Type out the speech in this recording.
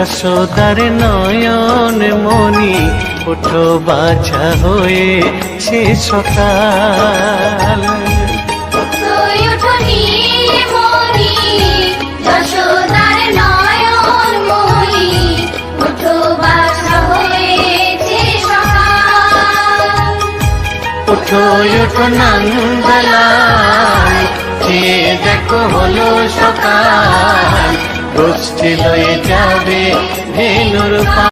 যশোদার নয়ন মণি ওঠো বাছা বাছা হয়েছে সকাল। ওঠো ওঠো দেখো হলো সকাল। গোষ্ঠী লয়ে যাবে ধেনুর পা